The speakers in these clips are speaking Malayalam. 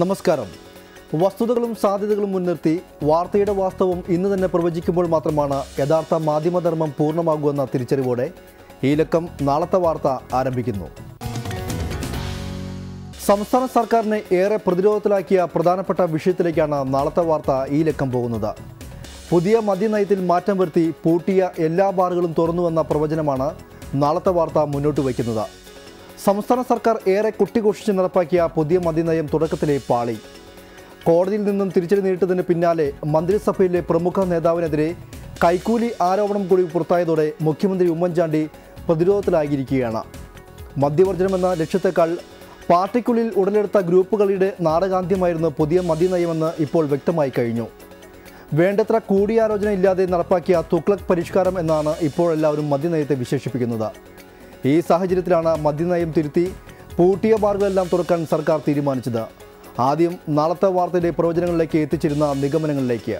നമസ്കാരം. വസ്തുതകളും സാധ്യതകളും മുൻനിർത്തി വാർത്തയുടെ വാസ്തവം ഇന്ന് തന്നെ പ്രവചിക്കുമ്പോൾ മാത്രമാണ് യഥാർത്ഥ മാധ്യമധർമ്മം പൂർണമാകുമെന്ന തിരിച്ചറിവോടെ ഈ ലക്കം നാളത്തെ വാർത്ത ആരംഭിക്കുന്നു. സംസ്ഥാന സർക്കാരിനെ ഏറെ പ്രതിരോധത്തിലാക്കിയ പ്രധാനപ്പെട്ട വിഷയത്തിലേക്കാണ് നാളത്തെ വാർത്ത ഈ ലക്കം പോകുന്നത്. പുതിയ മദ്യനയത്തിൽ മാറ്റം വരുത്തി പൂട്ടിയ എല്ലാ ബാറുകളും തുറന്നുവെന്ന പ്രവചനമാണ് നാളത്തെ വാർത്ത മുന്നോട്ട് വയ്ക്കുന്നത്. സംസ്ഥാന സർക്കാർ ഏറെ കുട്ടിഘോഷിച്ച് നടപ്പാക്കിയ പുതിയ മദ്യനയം തുടക്കത്തിലെ പാളി. കോടതിയിൽ നിന്നും തിരിച്ചടി നേരിട്ടതിന് പിന്നാലെ മന്ത്രിസഭയിലെ പ്രമുഖ നേതാവിനെതിരെ കൈക്കൂലി ആരോപണം കൂടി പുറത്തായതോടെ മുഖ്യമന്ത്രി ഉമ്മൻചാണ്ടി പ്രതിരോധത്തിലായിരിക്കുകയാണ്. മദ്യവർജനമെന്ന ലക്ഷ്യത്തെക്കാൾ പാർട്ടിക്കുള്ളിൽ ഉടലെടുത്ത ഗ്രൂപ്പുകളുടെ നാടകാന്ത്യമായിരുന്നു പുതിയ മദ്യനയമെന്ന് ഇപ്പോൾ വ്യക്തമായി കഴിഞ്ഞു. വേണ്ടത്ര കൂടിയാലോചന ഇല്ലാതെ നടപ്പാക്കിയ തുക്ലക് പരിഷ്കാരം എന്നാണ് ഇപ്പോഴെല്ലാവരും മദ്യനയത്തെ വിശേഷിപ്പിക്കുന്നത്. ഈ സാഹചര്യത്തിലാണ് മദ്യനയം തിരുത്തി പൂട്ടിയ ബാറുകളെല്ലാം തുറക്കാൻ സർക്കാർ തീരുമാനിച്ചത്. ആദ്യം നാളത്തെ വാർത്തയുടെ പ്രവചനങ്ങളിലേക്ക് എത്തിച്ചിരുന്ന നിഗമനങ്ങളിലേക്ക്.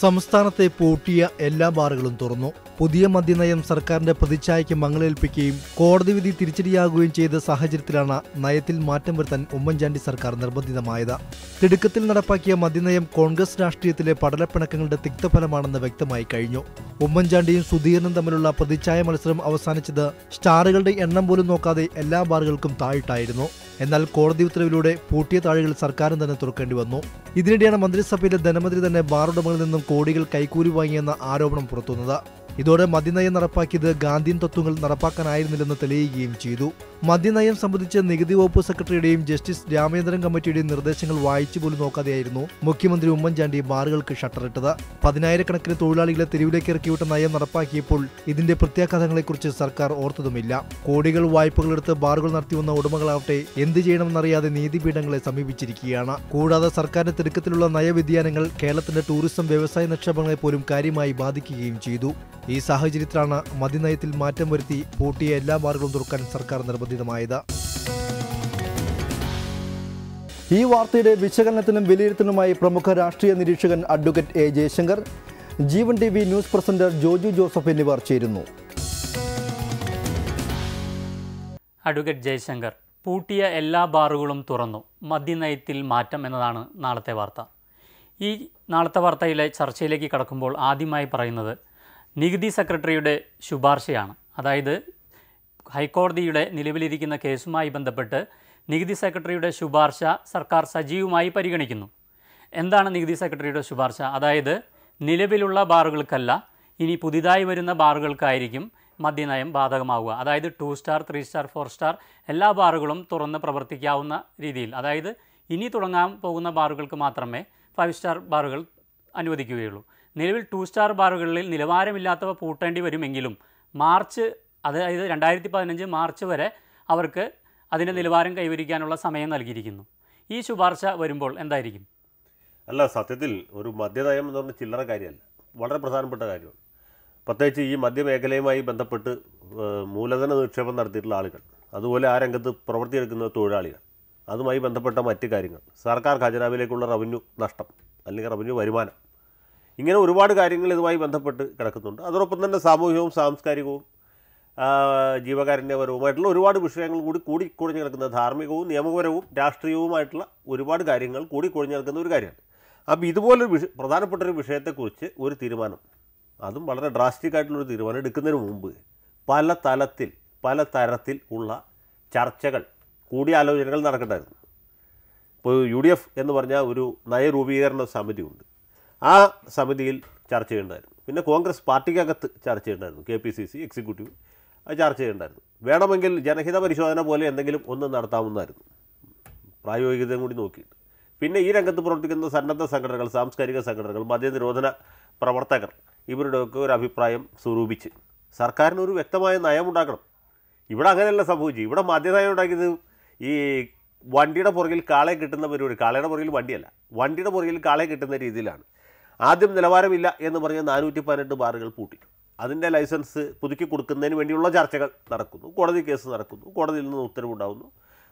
സംസ്ഥാനത്തെ പൂട്ടിയ എല്ലാ ബാറുകളും തുറന്നു. പുതിയ മദ്യനയം സർക്കാരിന്റെ പ്രതിച്ഛായയ്ക്ക് മങ്ങളേൽപ്പിക്കുകയും കോടതി വിധി തിരിച്ചടിയാകുകയും ചെയ്ത സാഹചര്യത്തിലാണ് നയത്തിൽ മാറ്റം വരുത്താൻ ഉമ്മൻചാണ്ടി സർക്കാർ നിർബന്ധിതമായത്. തിടുക്കത്തിൽ നടപ്പാക്കിയ മദ്യനയം കോൺഗ്രസ് രാഷ്ട്രീയത്തിലെ പടലപ്പിണക്കങ്ങളുടെ തിക്തഫലമാണെന്ന് വ്യക്തമായി കഴിഞ്ഞു. ഉമ്മൻചാണ്ടിയും സുധീരനും തമ്മിലുള്ള പ്രതിച്ഛായ മത്സരം അവസാനിച്ചത് സ്റ്റാറുകളുടെ എണ്ണം പോലും നോക്കാതെ എല്ലാ ബാറുകൾക്കും താഴിട്ടായിരുന്നു എന്നാൽ കോടതി ഉത്തരവിലൂടെ പൂട്ടിയ താഴുകൾ സർക്കാരും തന്നെ തുറക്കേണ്ടി വന്നു. ഇതിനിടെയാണ് മന്ത്രിസഭയിലെ ധനമന്ത്രി തന്നെ ബാറുടമകളിൽ നിന്നും കോടികൾ കൈക്കൂലി വാങ്ങിയെന്ന ആരോപണം പുറത്തുവന്നത്. ഇതോടെ മദ്യനയം നടപ്പാക്കിയത് ഗാന്ധിയൻ തത്വങ്ങൾ നടപ്പാക്കാനായിരുന്നില്ലെന്ന് തെളിയുകയും ചെയ്തു. മദ്യനയം സംബന്ധിച്ച് നികുതി വകുപ്പ് സെക്രട്ടറിയുടെയും ജസ്റ്റിസ് രാമേന്ദ്രൻ കമ്മിറ്റിയുടെയും നിർദ്ദേശങ്ങൾ വായിച്ചു പോലും നോക്കാതെയായിരുന്നു മുഖ്യമന്ത്രി ഉമ്മൻചാണ്ടി ബാറുകൾക്ക് ഷട്ടറിട്ടത്. പതിനായിരക്കണക്കിന് തൊഴിലാളികളെ തെരുവിലേക്ക് ഇറക്കിവിട്ട നയം നടപ്പാക്കിയപ്പോൾ ഇതിന്റെ പ്രത്യാഘാതങ്ങളെക്കുറിച്ച് സർക്കാർ ഓർത്തതുമില്ല. കോടികൾ വായ്പകളെടുത്ത് ബാറുകൾ നടത്തിവന്ന ഉടമകളാവട്ടെ എന്ത് ചെയ്യണമെന്നറിയാതെ നീതിപീഠങ്ങളെ സമീപിച്ചിരിക്കുകയാണ്. കൂടാതെ സർക്കാരിന്റെ തിടുക്കത്തിലുള്ള നയവ്യതിയാനങ്ങൾ കേരളത്തിന്റെ ടൂറിസം വ്യവസായ നിക്ഷേപങ്ങളെ പോലും കാര്യമായി ബാധിക്കുകയും ചെയ്തു. ഈ സാഹചര്യത്തിലാണ് മദ്യനയത്തിൽ മാറ്റം വരുത്തി പൂട്ടിയ എല്ലാ ബാറുകളും തുറക്കാൻ സർക്കാർ നിർബന്ധിതമായത്. ഈ വാർത്തയുടെ വിശകലനത്തിനും വിലയിരുത്തലുമായി പ്രമുഖ രാഷ്ട്രീയ നിരീക്ഷകൻ advocate A Jayasankar Jeevan T V news presenter Joju Joseph എന്നിവർ ചേരുന്നു. അഡ്വക്കേറ്റ് ജയശങ്കർ പൂട്ടിയ എല്ലാ ബാറുകളും തുറന്നു. മദ്യനയത്തിൽ മാറ്റം എന്നതാണ് നാളത്തെ വാർത്ത. ഈ നാളത്തെ വാർത്തയിലെ ചർച്ചയിലേക്ക് കടക്കുമ്പോൾ ആദ്യമായി പറയുന്നത് നികുതി സെക്രട്ടറിയുടെ ശുപാർശയാണ്. അതായത് ഹൈക്കോടതിയുടെ നിലവിലിരിക്കുന്ന കേസുമായി ബന്ധപ്പെട്ട് നികുതി സെക്രട്ടറിയുടെ ശുപാർശ സർക്കാർ സജീവമായി പരിഗണിക്കുന്നു. എന്താണ് നികുതി സെക്രട്ടറിയുടെ ശുപാർശ? അതായത് നിലവിലുള്ള ബാറുകൾക്കല്ല ഇനി പുതിയതായി വരുന്ന ബാറുകൾക്കായിരിക്കും മദ്യനയം ബാധകമാവുക. അതായത് two star three star four star എല്ലാ ബാറുകളും തുറന്ന് പ്രവർത്തിക്കാവുന്ന രീതിയിൽ. അതായത് ഇനി തുടങ്ങാൻ പോകുന്ന ബാറുകൾക്ക് മാത്രമേ ഫൈവ് സ്റ്റാർ ബാറുകൾ അനുവദിക്കുകയുള്ളൂ. നിലവിൽ ടു സ്റ്റാർ ബാറുകളിൽ നിലവാരമില്ലാത്തവ പൂട്ടേണ്ടി വരുമെങ്കിലും മാർച്ച് അതായത് രണ്ടായിരത്തി പതിനഞ്ച് മാർച്ച് വരെ അവർക്ക് അതിന്റെ നിലവാരം കൈവരിക്കാനുള്ള സമയം നൽകിയിരിക്കുന്നു. ഈ ശുപാർശ വരുമ്പോൾ എന്തായിരിക്കും? അല്ല സത്യത്തിൽ ഒരു മദ്യനയം എന്ന് പറഞ്ഞ ചില്ലറ കാര്യമല്ല. വളരെ പ്രധാനപ്പെട്ട കാര്യമാണ്. പ്രത്യേകിച്ച് ഈ മദ്യമേഖലയുമായി ബന്ധപ്പെട്ട് മൂലധന നിക്ഷേപം നടത്തിയിട്ടുള്ള ആളുകൾ അതുപോലെ ആ രംഗത്ത് പ്രവർത്തിയെടുക്കുന്ന തൊഴിലാളികൾ അതുമായി ബന്ധപ്പെട്ട മറ്റ് കാര്യങ്ങൾ. സർക്കാർ ഖജനാവിലേക്കുള്ള റവന്യൂ നഷ്ടം അല്ലെങ്കിൽ റവന്യൂ വരുമാനം ഇങ്ങനെ ഒരുപാട് കാര്യങ്ങൾ ഇതുമായി ബന്ധപ്പെട്ട് കിടക്കുന്നുണ്ട്. അതോടൊപ്പം തന്നെ സാമൂഹികവും സാംസ്കാരികവും ജീവകാരുണ്യപരവുമായിട്ടുള്ള ഒരുപാട് വിഷയങ്ങൾ കൂടി കൂടി കുഴിഞ്ഞു കിടക്കുന്ന ധാർമ്മികവും നിയമപരവും രാഷ്ട്രീയവുമായിട്ടുള്ള ഒരുപാട് കാര്യങ്ങൾ കൂടി കുഴിഞ്ഞു കിടക്കുന്ന ഒരു കാര്യമാണ്. അപ്പോൾ ഇതുപോലൊരു വിഷ പ്രധാനപ്പെട്ട ഒരു വിഷയത്തെക്കുറിച്ച് ഒരു തീരുമാനം അതും വളരെ ഡ്രാസ്റ്റിക് ആയിട്ടുള്ളൊരു തീരുമാനം എടുക്കുന്നതിന് മുമ്പ് പല തലത്തിൽ പല തരത്തിൽ ഉള്ള ചർച്ചകൾ കൂടിയാലോചനകൾ നടക്കണ്ടായിരുന്നു. ഇപ്പോൾ യു ഡി എഫ് എന്ന് പറഞ്ഞാൽ ഒരു നയരൂപീകരണ സമിതിയുണ്ട് ആ സമിതിയിൽ ചർച്ച ചെയ്യേണ്ടതായിരുന്നു പിന്നെ കോൺഗ്രസ് പാർട്ടിക്കകത്ത് ചർച്ച ചെയ്യേണ്ടായിരുന്നു. K P C C executive അത് ചർച്ച ചെയ്യേണ്ടായിരുന്നു. വേണമെങ്കിൽ ജനഹിത പരിശോധന പോലെ എന്തെങ്കിലും ഒന്ന് നടത്താവുന്നതായിരുന്നു. പ്രായോഗികതയും കൂടി നോക്കിയിട്ട്. പിന്നെ ഈ രംഗത്ത് പ്രവർത്തിക്കുന്ന സന്നദ്ധ സംഘടനകൾ സാംസ്കാരിക സംഘടനകൾ മദ്യനിരോധന പ്രവർത്തകർ ഇവരുടെയൊക്കെ ഒരു അഭിപ്രായം സ്വരൂപിച്ച് സർക്കാരിന് ഒരു വ്യക്തമായ നയമുണ്ടാക്കണം. ഇവിടെ അങ്ങനെയല്ല സംഭവിച്ചു ഇവിടെ മദ്യനയം ഉണ്ടാക്കിയത് ഈ വണ്ടിയുടെ പുറകിൽ കാളെ കിട്ടുന്ന പരിപാടി കാളയുടെ പുറകിൽ വണ്ടിയല്ല. വണ്ടിയുടെ പുറകിൽ കാളെ കിട്ടുന്ന രീതിയിലാണ്. ആദ്യം നിലവാരമില്ല എന്ന് പറഞ്ഞ നാനൂറ്റി പതിനെട്ട് ബാറുകൾ പൂട്ടി. അതിന്റെ ലൈസൻസ് പുതുക്കി കൊടുക്കുന്നതിന് വേണ്ടിയുള്ള ചർച്ചകൾ നടക്കുന്നു. കോടതി കേസ് നടക്കുന്നു. കോടതിയിൽ നിന്ന് ഉത്തരവുണ്ടാകുന്നു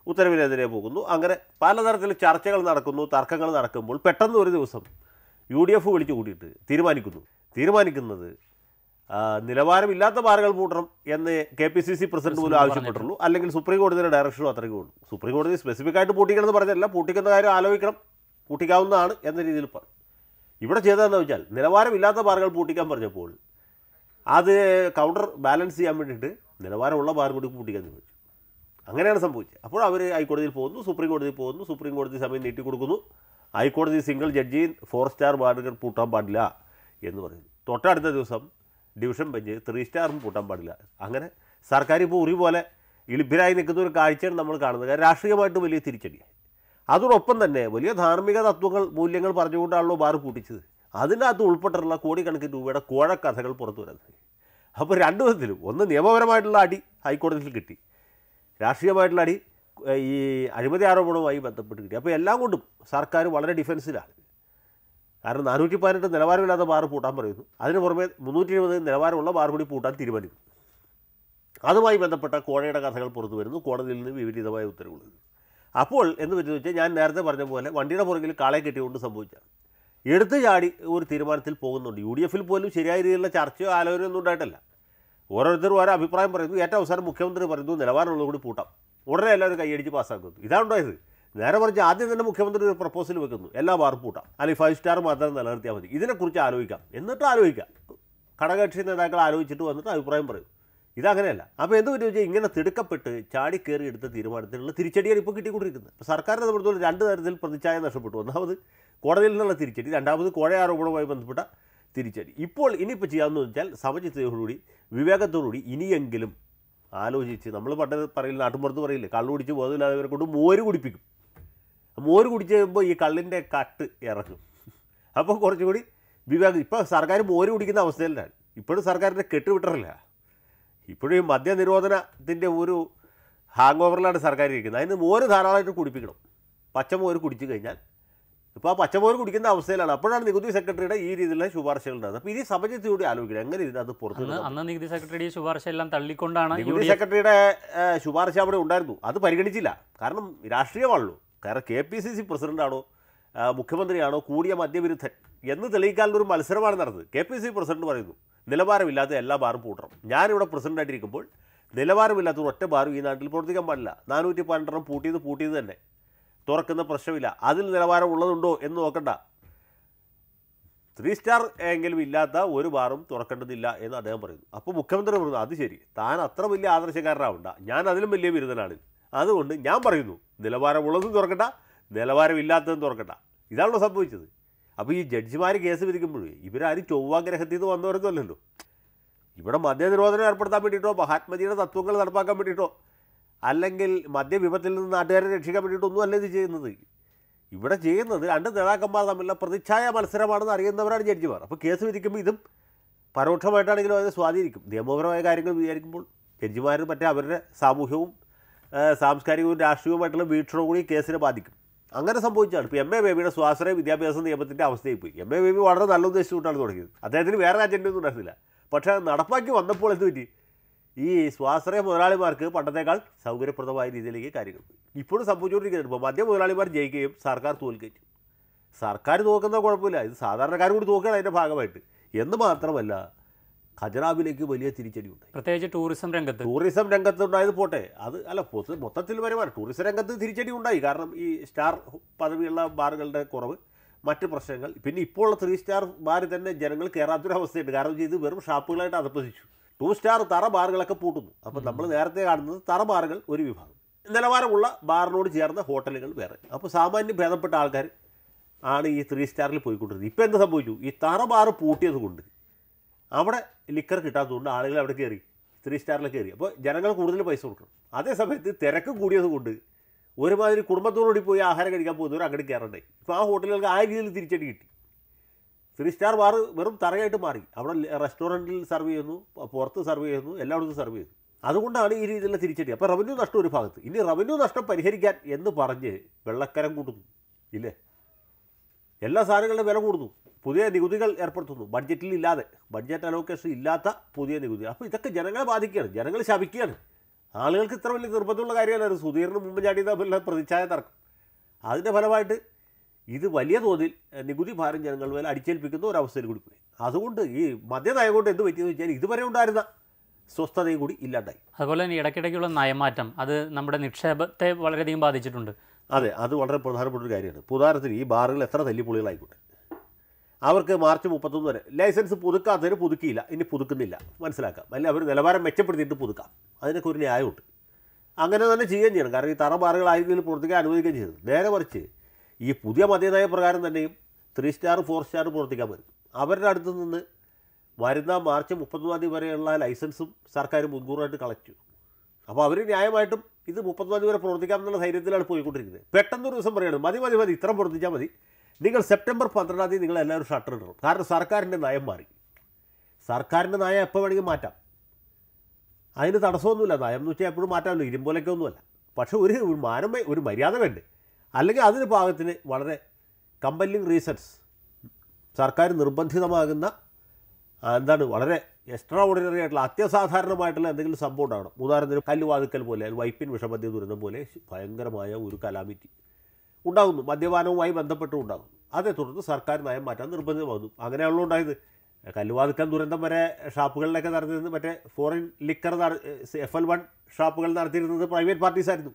ഉത്തരവിനെതിരെ പോകുന്നു. അങ്ങനെ പലതരത്തിൽ ചർച്ചകൾ നടക്കുന്നു തർക്കങ്ങൾ നടക്കുമ്പോൾ പെട്ടെന്ന് ഒരു ദിവസം യു ഡി എഫ് വിളിച്ചു കൂട്ടിയിട്ട് തീരുമാനിക്കുന്നു. തീരുമാനിക്കുന്നത് നിലവാരമില്ലാത്ത ബാറുകൾ പൂട്ടണം എന്ന് K P C C president പോലും ആവശ്യപ്പെട്ടുള്ളൂ അല്ലെങ്കിൽ സുപ്രീം കോടതിയുടെ ഡയറക്ഷനും അത്രയ്ക്ക് ഉള്ളൂ. സുപ്രീം കോടതി സ്പെസിഫിക് ആയിട്ട് പൂട്ടിക്കണം എന്ന് പറഞ്ഞല്ല പൂട്ടിക്കുന്ന കാര്യം ആലോചിക്കണം. പൂട്ടിക്കാവുന്നതാണ് എന്ന രീതിയിൽ പറഞ്ഞു. ഇവിടെ ചെയ്തതെന്ന് വെച്ചാൽ നിലവാരമില്ലാത്ത ബാറുകൾ പൂട്ടിക്കാൻ പറഞ്ഞപ്പോൾ അത് കൗണ്ടർ ബാലൻസ് ചെയ്യാൻ വേണ്ടിയിട്ട് നിലവാരമുള്ള ബാർ കൂടി പൂട്ടിക്കാൻ ചോദിച്ചു അങ്ങനെയാണ് സംഭവിച്ചത്. അപ്പോൾ അവർ ഹൈക്കോടതിയിൽ പോകുന്നു സുപ്രീം കോടതിയിൽ പോകുന്നു സുപ്രീം കോടതി സമയം നീട്ടി കൊടുക്കുന്നു. ഹൈക്കോടതി സിംഗിൾ ജഡ്ജി ഫോർ സ്റ്റാർ ബാറുകൾ പൂട്ടാൻ പാടില്ല എന്ന് പറയുന്നു. തൊട്ടടുത്ത ദിവസം ഡിവിഷൻ ബെഞ്ച് ത്രീ സ്റ്റാറും പൂട്ടാൻ പാടില്ല. അങ്ങനെ സർക്കാർ ഇപ്പോൾ ഉറി പോലെ ഇളിപ്പിലായി നിൽക്കുന്ന ഒരു കാഴ്ചയാണ് നമ്മൾ കാണുന്നത്. കാരണം രാഷ്ട്രീയമായിട്ട് വലിയ തിരിച്ചടിയായി. അതോടൊപ്പം തന്നെ വലിയ ധാർമ്മിക തത്വങ്ങൾ മൂല്യങ്ങൾ പറഞ്ഞുകൊണ്ടാണല്ലോ ബാർ പൂട്ടിച്ചത്. അതിനകത്ത് ഉൾപ്പെട്ടിട്ടുള്ള കോടിക്കണക്കിന് രൂപയുടെ കോഴക്കഥകൾ പുറത്തു വരുന്നത് അപ്പോൾ രണ്ടു വിധത്തിലും. ഒന്ന് നിയമപരമായിട്ടുള്ള അടി ഹൈക്കോടതിയിൽ കിട്ടി. രാഷ്ട്രീയമായിട്ടുള്ള അടി ഈ അഴിമതി ആരോപണവുമായി ബന്ധപ്പെട്ട് കിട്ടി. അപ്പോൾ എല്ലാം കൊണ്ടും സർക്കാർ വളരെ ഡിഫൻസിലാണ്. കാരണം നാനൂറ്റി പതിനെട്ട് നിലവാരമില്ലാത്ത ബാർ പൂട്ടാൻ പറയുന്നു. അതിന് പുറമെ മുന്നൂറ്റി എഴുപത് നിലവാരമുള്ള ബാർ കൂടി പൂട്ടാൻ തീരുമാനിക്കുന്നു. അതുമായി ബന്ധപ്പെട്ട കോഴയുടെ കഥകൾ പുറത്തു വരുന്നു. കോടതിയിൽ നിന്ന് വിപരീതമായ ഉത്തരവുകൾ അപ്പോൾ എന്ന് വെച്ചാൽ ഞാൻ നേരത്തെ പറഞ്ഞ പോലെ വണ്ടിയുടെ പുറകിൽ കാളെ കെട്ടിക്കൊണ്ട് സംഭവിച്ചാണ് എടുത്തു ചാടി ഒരു തീരുമാനത്തിൽ പോകുന്നുണ്ട്. യു ഡി എഫിൽ പോലും ശരിയായ രീതിയിലുള്ള ചർച്ചയോ ആലോചനയോ ഒന്നും ഉണ്ടായിട്ടില്ല. ഓരോരുത്തരും ഓരോ അഭിപ്രായം പറയുന്നു. ഏറ്റവും അവസാനം മുഖ്യമന്ത്രി പറയുന്നു നിലവാരമുള്ളത് കൂടി പൂട്ടാം. ഉടനെ എല്ലാവരും കൈയടിച്ച് പാസ്സാക്കുന്നു. ഇതാണ് ഉണ്ടായത്. നേരെ മറിച്ച് ആദ്യം തന്നെ മുഖ്യമന്ത്രി ഒരു പ്രപ്പോസൽ വെക്കുന്നു. എല്ലാ ബാറും പൂട്ടാം. അല്ലെങ്കിൽ ഫൈവ് സ്റ്റാർ മാത്രം നിലനിർത്തിയാൽ മതി. ഇതിനെക്കുറിച്ച് ആലോചിക്കാം. എന്നിട്ട് ആലോചിക്കാം. ഘടകകക്ഷി നേതാക്കൾ ആലോചിച്ചിട്ട് വന്നിട്ട് അഭിപ്രായം പറയും. ഇതങ്ങനെയല്ല. അപ്പോൾ എന്ത് പറ്റും വെച്ചാൽ ഇങ്ങനെ തിടുക്കപ്പെട്ട് ചാടി കയറി എടുത്ത തീരുമാനത്തിനുള്ള തിരിച്ചടിയാണ് ഇപ്പോൾ കിട്ടിക്കൊണ്ടിരിക്കുന്നത്. അപ്പോൾ സർക്കാരിനെ സംബന്ധിച്ചോളം രണ്ട് തരത്തിൽ പ്രതിച്ഛായ നഷ്ടപ്പെട്ടു. ഒന്നാമത് കോടതിയിൽ നിന്നുള്ള തിരിച്ചടി രണ്ടാമത് കോഴ ആരോപണവുമായി ബന്ധപ്പെട്ട തിരിച്ചടി. ഇപ്പോൾ ഇനിയിപ്പോൾ ചെയ്യാമെന്ന് വെച്ചാൽ സമചിത്തയോടുകൂടി വിവേകത്തോടുകൂടി ഇനിയെങ്കിലും ആലോചിച്ച് നമ്മൾ പണ്ട് പറയില്ല നാട്ടുമ്പുറത്ത് പറയില്ലേ കള്ളു കുടിച്ച് ബോധമില്ലാത്തവരെ കൊണ്ട് മോര് കുടിപ്പിക്കും. മോര് കുടിച്ച് കഴിയുമ്പോൾ ഈ കള്ളിന്റെ കട്ട് ഇറങ്ങും. അപ്പോൾ കുറച്ചുകൂടി വിവേകം. ഇപ്പോൾ സർക്കാർ മോര് കുടിക്കുന്ന അവസ്ഥയിലാണ് ഇപ്പോഴും സർക്കാരിന്റെ കെട്ട് വിട്ടറില്ല ഇപ്പോഴും ഈ മദ്യനിരോധനത്തിന്റെ ഒരു ഹാങ് ഓവറിലാണ് സർക്കാർ ഇരിക്കുന്നത് അതിന് മോര് ധാരാളമായിട്ട് കുടിപ്പിക്കണം. പച്ചമോര് കുടിച്ചു കഴിഞ്ഞാൽ. ഇപ്പോൾ ആ പച്ചമോര് കുടിക്കുന്ന അവസ്ഥയിലാണ്. അപ്പോഴാണ് നികുതി സെക്രട്ടറിയുടെ ഈ രീതിയിലുള്ള ശുപാർശകൾ ഉണ്ടാകുന്നത് അപ്പോൾ ഇനി സമചിത്തയോടെ ആലോചിക്കണം. എങ്ങനെ ഇതിനകത്ത് പുറത്തു അന്ന് നികുതി സെക്രട്ടറിയുടെ ശുപാർശ എല്ലാം തള്ളിക്കൊണ്ടാണ് നികുതി സെക്രട്ടറിയുടെ ശുപാർശ അവിടെ ഉണ്ടായിരുന്നു. അത് പരിഗണിച്ചില്ല. കാരണം രാഷ്ട്രീയമാണല്ലോ. കാരണം കെ പി സി സി പ്രസിഡന്റാണോ? ആ, മുഖ്യമന്ത്രിയാണോ കൂടിയ മദ്യവിരുദ്ധൻ എന്ന് തെളിയിക്കാനുള്ള ഒരു മത്സരമാണ് നടന്നത്. കെ പി സി പ്രസിഡന്റ് പറയുന്നു നിലവാരമില്ലാത്ത എല്ലാ ബാറും പൂട്ടണം. ഞാനിവിടെ പ്രസിഡന്റായിട്ടിരിക്കുമ്പോൾ നിലവാരമില്ലാത്ത ഒരു ഒറ്റ ബാറും ഈ നാട്ടിൽ പ്രവർത്തിക്കാൻ പാടില്ല. നാനൂറ്റി പന്ത്രണ്ടെണ്ണം പൂട്ടിയത് പൂട്ടിയത് തന്നെ. തുറക്കുന്ന പ്രശ്നമില്ല. അതിൽ നിലവാരം ഉള്ളതുണ്ടോ എന്ന് നോക്കണ്ട. ത്രീ സ്റ്റാർ എങ്കിലും ഇല്ലാത്ത ഒരു ബാറും തുറക്കേണ്ടതില്ല എന്ന് അദ്ദേഹം പറയുന്നു. അപ്പോൾ മുഖ്യമന്ത്രി പറഞ്ഞു അത് ശരി. താൻ അത്ര വലിയ ആദർശക്കാരനാവണ്ട ഞാൻ അതിലും വലിയ ബിരുദനാണ് അതുകൊണ്ട് ഞാൻ പറയുന്നു നിലവാരമുള്ളതും തുറക്കണ്ട നിലവാരമില്ലാത്തതും തുറക്കണ്ട. ഇതാണല്ലോ സംഭവിച്ചത്. അപ്പോൾ ഈ ജഡ്ജിമാർ കേസ് വിധിക്കുമ്പോഴേ ഇവരാരും ചൊവ്വാഗ്രഹത്തിൽ നിന്ന് വന്നവരൊന്നുമല്ലല്ലോ ഇവിടെ മദ്യനിരോധനം ഏർപ്പെടുത്താൻ വേണ്ടിയിട്ടോ മഹാത്മജിയുടെ തത്വങ്ങൾ നടപ്പാക്കാൻ വേണ്ടിയിട്ടോ അല്ലെങ്കിൽ മദ്യവിപത്തിൽ നിന്ന് നാട്ടുകാരെ രക്ഷിക്കാൻ വേണ്ടിയിട്ടൊന്നും അല്ല ഇത് ചെയ്യുന്നത്. ഇവിടെ ചെയ്യുന്നത് രണ്ട് നേതാക്കന്മാർ തമ്മിലുള്ള പ്രതിച്ഛായ മത്സരമാണെന്ന് അറിയുന്നവരാണ് ജഡ്ജിമാർ. അപ്പോൾ കേസ് വിധിക്കുമ്പോൾ ഇതും പരോക്ഷമായിട്ടാണെങ്കിലും അതിനെ സ്വാധീനിക്കും. നിയമപരമായ കാര്യങ്ങൾ വിചാരിക്കുമ്പോൾ ജഡ്ജിമാരും മറ്റേ അവരുടെ സാമൂഹ്യവും സാംസ്കാരികവും രാഷ്ട്രീയവുമായിട്ടുള്ള വീക്ഷണവും കൂടി കേസിനെ ബാധിക്കും. അങ്ങനെ സംഭവിച്ചാണ്. ഇപ്പോൾ എം എ ബേബിയുടെ സ്വാശ്രയ വിദ്യാഭ്യാസ നിയമത്തിന്റെ അവസ്ഥയിൽ പോയി എം എ ബേബി വളരെ നല്ല ഉദ്ദേശിച്ചുകൊണ്ടാണ് തുടങ്ങിയത്. അദ്ദേഹത്തിന് വേറെ അജണ്ടയൊന്നും ഉണ്ടായിരുന്നില്ല. പക്ഷേ നടപ്പാക്കി വന്നപ്പോൾ എന്ത് പറ്റി? ഈ സ്വാശ്രയ മുതലാളിമാർക്ക് പണ്ടത്തേക്കാൾ സൗകര്യപ്രദമായ രീതിയിലേക്ക് കാര്യങ്ങൾ പോയി. ഇപ്പോഴും സംഭവിച്ചുകൊണ്ടിരിക്കുന്നുണ്ട്. ഇപ്പോൾ മദ്യ മുതലാളിമാർ ജയിക്കുകയും സർക്കാർ തോൽക്കുകയും. സർക്കാർ തോക്കുന്ന കുഴപ്പമില്ല. ഇത് സാധാരണക്കാർ കൂടി തോക്കുകയാണ് അതിന്റെ ഭാഗമായിട്ട്. എന്ന് മാത്രമല്ല ഖജറാവിലേക്ക് വലിയ തിരിച്ചടി ഉണ്ട് പ്രത്യേകിച്ച് ടൂറിസം രംഗത്ത്. ടൂറിസം രംഗത്ത് ഉണ്ടായത് പോട്ടെ. അത് അല്ല പൊതു മൊത്തത്തിൽ വരുമാനം. ടൂറിസം രംഗത്ത് തിരിച്ചടി ഉണ്ടായി. കാരണം ഈ സ്റ്റാർ പദവിയുള്ള ബാറുകളുടെ കുറവ് മറ്റ് പ്രശ്നങ്ങൾ. പിന്നെ ഇപ്പോൾ ഉള്ള ത്രീ സ്റ്റാർ ബാർ തന്നെ ജനങ്ങൾ കയറാത്തൊരവസ്ഥയുണ്ട് കാരണം ഇത് വെറും ഷാപ്പുകളായിട്ട് അതപ്പതിച്ചു ടു സ്റ്റാർ തറ ബാറുകളൊക്കെ പൂട്ടുന്നു. അപ്പോൾ നമ്മൾ നേരത്തെ കാണുന്നത് തറ ബാറുകൾ ഒരു വിഭാഗം. നിലവാരമുള്ള ബാറിനോട് ചേർന്ന ഹോട്ടലുകൾ വേറെ. അപ്പോൾ സാമാന്യം ഭേദപ്പെട്ട ആൾക്കാർ ആണ് ഈ ത്രീ സ്റ്റാറിൽ പോയിക്കൊണ്ടിരുന്നത്. ഇപ്പോൾ എന്ത് സംഭവിച്ചു? ഈ തറ ബാറ് പൂട്ടിയത് കൊണ്ട് അവിടെ ലിക്കർ കിട്ടാത്തതുകൊണ്ട് ആളുകൾ അവിടെ കയറി ത്രീ സ്റ്റാറിൽ കയറി അപ്പോൾ ജനങ്ങൾ കൂടുതൽ പൈസ കൊടുക്കണം. അതേ സമയത്ത് തിരക്ക് കൂടിയത് കൊണ്ട് ഒരുമാതിരി കുടുംബത്തോടുകൂടി പോയി ആഹാരം കഴിക്കാൻ പോകുന്നവർ അങ്ങോട്ട് കയറണ്ടായി ഇപ്പോൾ ആ ഹോട്ടലുകൾക്ക് ആ രീതിയിൽ തിരിച്ചടി കിട്ടി. ത്രീ സ്റ്റാർ ബാർ വെറും തറയായിട്ട് മാറി. അവിടെ റെസ്റ്റോറന്റിൽ സർവ് ചെയ്യുന്നു പുറത്ത് സർവ് ചെയ്യുന്നു എല്ലായിടത്തും സർവ് ചെയ്യുന്നു. അതുകൊണ്ടാണ് ഈ രീതിയിലുള്ള തിരിച്ചടി. അപ്പോൾ റവന്യൂ നഷ്ടം ഒരു ഭാഗത്ത്. ഇനി റവന്യൂ നഷ്ടം പരിഹരിക്കാൻ എന്ന് പറഞ്ഞ് വെള്ളക്കരം കൂട്ടുന്നു. ഇല്ലേ? എല്ലാ സാധനങ്ങളുടെ വില കൂടുന്നു. പുതിയ നികുതികൾ ഏർപ്പെടുത്തുന്നു. ബഡ്ജറ്റിൽ ഇല്ലാതെ ബഡ്ജറ്റ് അലോക്കേഷൻ ഇല്ലാത്ത പുതിയ നികുതി. അപ്പോൾ ഇതൊക്കെ ജനങ്ങളെ ബാധിക്കുകയാണ്. ജനങ്ങൾ ശപിക്കുകയാണ്. ആളുകൾക്ക് ഇത്ര വലിയ നിർബന്ധമുള്ള കാര്യമല്ലായിരുന്നു സുധീറിന് മുമ്പ് ചാടിയത് തമ്മിലുള്ള പ്രതിച്ഛായ തർക്കം. അതിന്റെ ഫലമായിട്ട് ഇത് വലിയ തോതിൽ നികുതി ഭാരം ജനങ്ങൾ മേലെ അടിച്ചേൽപ്പിക്കുന്ന ഒരവസ്ഥയിൽ കൂടി പോയി. അതുകൊണ്ട് ഈ മദ്യനയം കൊണ്ട് എന്ത് പറ്റിയെന്ന് വെച്ചാൽ ഇതുവരെ ഉണ്ടായിരുന്ന സ്വസ്ഥതയും കൂടി ഇല്ലാണ്ടായി. അതുപോലെ തന്നെ ഇടയ്ക്കിടയ്ക്കുള്ള നയമാറ്റം. അത് നമ്മുടെ നിക്ഷേപത്തെ വളരെയധികം ബാധിച്ചിട്ടുണ്ട്. അതെ അത് വളരെ പ്രധാനപ്പെട്ട ഒരു കാര്യമാണ്. ഉദാഹരണത്തിന് ഈ ബാറുകൾ എത്ര തല്ലിപ്പൊളികളായിക്കോട്ടെ. അവർക്ക് മാർച്ച് മുപ്പത്തൊന്ന് വരെ. ലൈസൻസ് പുതുക്കാത്തതിന് പുതുക്കിയില്ല. ഇനി പുതുക്കുന്നില്ല. മനസ്സിലാക്കാം. അല്ലെങ്കിൽ അവർ നിലവാരം മെച്ചപ്പെടുത്തിയിട്ട് പുതുക്കാം. അതിനൊക്കെ ഒരു ന്യായമുണ്ട്. അങ്ങനെ തന്നെ ചെയ്യുകയും ചെയ്യണം. കാരണം ഈ തറ ബാറുകളായിരിക്കും പ്രവർത്തിക്കാൻ അനുവദിക്കുകയും ചെയ്തു. നേരെ മറിച്ച് ഈ പുതിയ മദ്യനയ പ്രകാരം തന്നെയും ത്രീ സ്റ്റാർ ഫോർ സ്റ്റാർ പ്രവർത്തിക്കാൻ പറ്റും. അവരുടെ അടുത്ത് നിന്ന് വരുന്ന മാർച്ച് മുപ്പത്തൊന്നാം തീയതി വരെയുള്ള ലൈസൻസും സർക്കാർ മുൻകൂറായിട്ട് കളക്ട് ചെയ്യും. അപ്പോൾ അവർ ന്യായമായിട്ടും ഇത് മുപ്പത്തൊന്നാം തീയതി വരെ പ്രവർത്തിക്കാം എന്നുള്ള ധൈര്യത്തിലാണ് പോയിക്കൊണ്ടിരിക്കുന്നത്. പെട്ടെന്നൊരു ദിവസം പറയുന്നത് മതി മതി മതി ഇത്ര പ്രവർത്തിച്ചാൽ മതി. നിങ്ങൾ സെപ്റ്റംബർ പന്ത്രണ്ടാം തീയതി നിങ്ങൾ എല്ലാവരും ഷട്ടർ ഇടണം. കാരണം സർക്കാരിന്റെ നയം മാറി. സർക്കാരിന്റെ നയം എപ്പോൾ വേണമെങ്കിൽ മാറ്റാം. അതിന് തടസ്സമൊന്നുമില്ല. നയം എന്ന് വെച്ചാൽ എപ്പോഴും മാറ്റാമല്ലോ. ഇരുമ്പോലൊക്കെ ഒന്നുമല്ല. പക്ഷേ ഒരു മാനം ഒരു മര്യാദ വേണ്ടേ അല്ലെങ്കിൽ അതിന് പാകത്തിന് വളരെ കമ്പല്ലിങ് റീസൺസ് സർക്കാർ നിർബന്ധിതമാകുന്ന എന്താണ് വളരെ എക്സ്ട്രാ ഓർഡിനറി ആയിട്ടുള്ള അത്യസാധാരണമായിട്ടുള്ള എന്തെങ്കിലും സംഭവം ഉണ്ടാകണം. ഉദാഹരണത്തിന് കല്ലുവാതുക്കൽ പോലെ വൈപ്പിൻ വിഷമദ്യ ദുരന്തം പോലെ ഭയങ്കരമായ ഒരു കലാമിറ്റി ഉണ്ടാകുന്നു. മദ്യപാനവുമായി ബന്ധപ്പെട്ടും ഉണ്ടാകുന്നു. അതേ തുടർന്ന് സർക്കാർ നയം മാറ്റാൻ നിർബന്ധിതമാകുന്നു അങ്ങനെയാണല്ലോ ഉണ്ടായത്. കല്ലുവാതുക്കൽ ദുരന്തം വരെ ഷാപ്പുകളിലൊക്കെ നടത്തിയിരുന്നത് മറ്റേ foreign liquor F L one ഷാപ്പുകൾ നടത്തിയിരുന്നത് പ്രൈവറ്റ് പാർട്ടീസ് ആയിരുന്നു.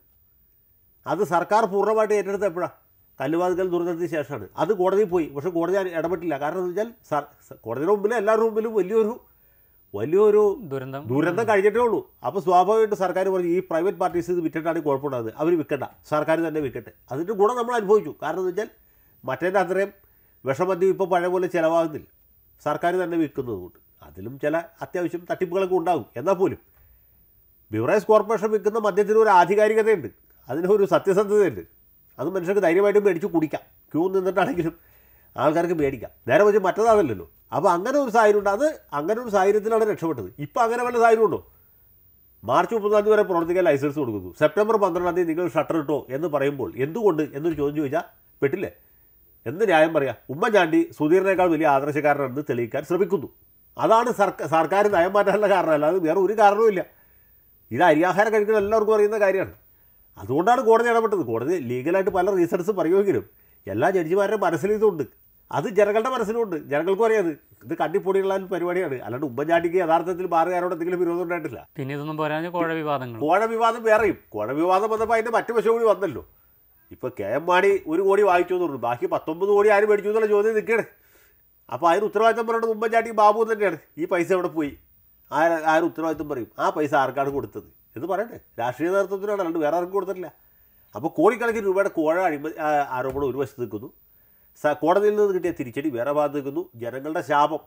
അത് സർക്കാർ പൂർണമായിട്ട് ഏറ്റെടുത്ത എപ്പോഴാണ് കല്ലുവാതുക്കൽ ദുരന്തത്തിന് ശേഷമാണ്. അത് കോടതിയിൽ പോയി. പക്ഷേ കോടതി ഇടപെട്ടില്ല. കാരണം എന്ന് വെച്ചാൽ സർ കോടതിയുടെ മുമ്പിൽ എല്ലാവരുടെ മുമ്പിലും വലിയൊരു വലിയൊരു ദുരന്തം. ദുരന്തം കഴിഞ്ഞിട്ടേ ഉള്ളൂ. അപ്പോൾ സ്വാഭാവികമായിട്ട് സർക്കാർ പറഞ്ഞു ഈ പ്രൈവറ്റ് പാർട്ടീസ് ഇത് വിറ്റിട്ടാണ് കുഴപ്പമുണ്ടാകുന്നത് അവർ വിൽക്കണ്ട സർക്കാർ തന്നെ വിൽക്കട്ടെ അതിന്റെ ഗുണം നമ്മൾ അനുഭവിച്ചു. കാരണം എന്ന് വെച്ചാൽ മറ്റേന്റെ അത്രയും വിഷമദ്യം ഇപ്പോൾ പഴയ പോലെ ചിലവാകുന്നില്ല. സർക്കാർ തന്നെ വിൽക്കുന്നത് കൊണ്ട് അതിലും ചില അത്യാവശ്യം തട്ടിപ്പുകളൊക്കെ ഉണ്ടാകും. എന്നാൽ പോലും ബിവറേജ് കോർപ്പറേഷൻ വിൽക്കുന്ന മദ്യത്തിന് ഒരു ആധികാരികതയുണ്ട്. അതിനൊരു സത്യസന്ധതയുണ്ട്. അത് മനുഷ്യർക്ക് ധൈര്യമായിട്ട് മേടിച്ച് കുടിക്കാം. ക്യൂ നിന്നിട്ടാണെങ്കിലും ആൾക്കാർക്ക് പേടിക്കാം. നേരെ വെച്ച് മറ്റതാണല്ലോ. അപ്പോൾ അങ്ങനെ ഒരു സാഹചര്യം ഉണ്ട്. അത് അങ്ങനെ ഒരു സാഹചര്യത്തിലാണ് രക്ഷപ്പെട്ടത്. ഇപ്പോൾ അങ്ങനെ വല്ല സാഹചര്യം ഉണ്ടോ? മാർച്ച് മുപ്പതാം തീയതി വരെ പ്രവർത്തിക്കാൻ ലൈസൻസ് കൊടുക്കുന്നു. സെപ്റ്റംബർ പന്ത്രണ്ടാം തീയതി നിങ്ങൾ ഷട്ടർ ഇട്ടോ എന്ന് പറയുമ്പോൾ എന്തുകൊണ്ട് എന്നൊരു ചോദ്യം ചോദിച്ചാൽ പെട്ടില്ലേ? എന്ത് ന്യായം പറയാം? ഉമ്മൻചാണ്ടി സുധീറിനേക്കാൾ വലിയ ആദർശക്കാരനാണെന്ന് തെളിയിക്കാൻ ശ്രമിക്കുന്നു. അതാണ് സർക്കാർ സർക്കാർ നയം മാറ്റാനുള്ള കാരണം അല്ലാതെ വേറെ ഒരു കാരണവുമില്ല ഇത് അരിയാഹാരം കഴിക്കുന്ന എല്ലാവർക്കും അറിയുന്ന കാര്യമാണ്. അതുകൊണ്ടാണ് കോടതി ഇടപെട്ടത്. കോടതി ലീഗലായിട്ട് പല റീസൺസ് പറയുമെങ്കിലും എല്ലാ ജഡ്ജിമാരുടെ മനസ്സിൽ ഇതുണ്ട്. അത് ജനങ്ങളുടെ മനസ്സിലുണ്ട്. ജനങ്ങൾക്കും അറിയാം ഇത് കണ്ണിപ്പൊടിയുള്ള പരിപാടിയാണ്. അല്ലാണ്ട് ഉമ്മൻചാണ്ടിക്ക് യഥാർത്ഥത്തിൽ ബാറുകാരോട് എന്തെങ്കിലും വിരോധം ഉണ്ടായിട്ടില്ല. പിന്നെ ഇതൊന്നും പോരാഞ്ഞ കോഴ വിവാദങ്ങൾ. കോഴ വിവാദം വേറെയും. കോഴ വിവാദം വന്നപ്പോൾ അതിന്റെ മറ്റു വശം കൂടി വന്നല്ലോ. ഇപ്പോൾ കെ എം മാണി ഒരു കോടി വാങ്ങിച്ചു എന്ന് ബാക്കി പത്തൊമ്പത് കോടി ആരും മേടിച്ചു എന്നുള്ള ചോദ്യം നിൽക്കുകയാണ്. അപ്പോൾ അതിന് ഉത്തരവാദിത്തം പറയുന്നത് ഉമ്മൻചാണ്ടി ബാബു തന്നെയാണ്. ഈ പൈസ എവിടെ പോയി? ആര് ആര് ഉത്തരവാദിത്തം പറയും? ആ പൈസ ആർക്കാണ് കൊടുത്തത്? എന്ന് പറയട്ടെ. രാഷ്ട്രീയ നേതൃത്വത്തിനാണ് അല്ലാണ്ട് വേറെ ആർക്കും കൊടുത്തിട്ടില്ല. അപ്പോൾ കോടിക്കണക്കിന് രൂപയുടെ കോഴ അഴിമതി ആരോപണം ഒരു വശത്ത് നിൽക്കുന്നു. കോടതിയിൽ നിന്ന് കിട്ടിയ തിരിച്ചടി വേറെ നിൽക്കുന്നു. ജനങ്ങളുടെ ശാപം.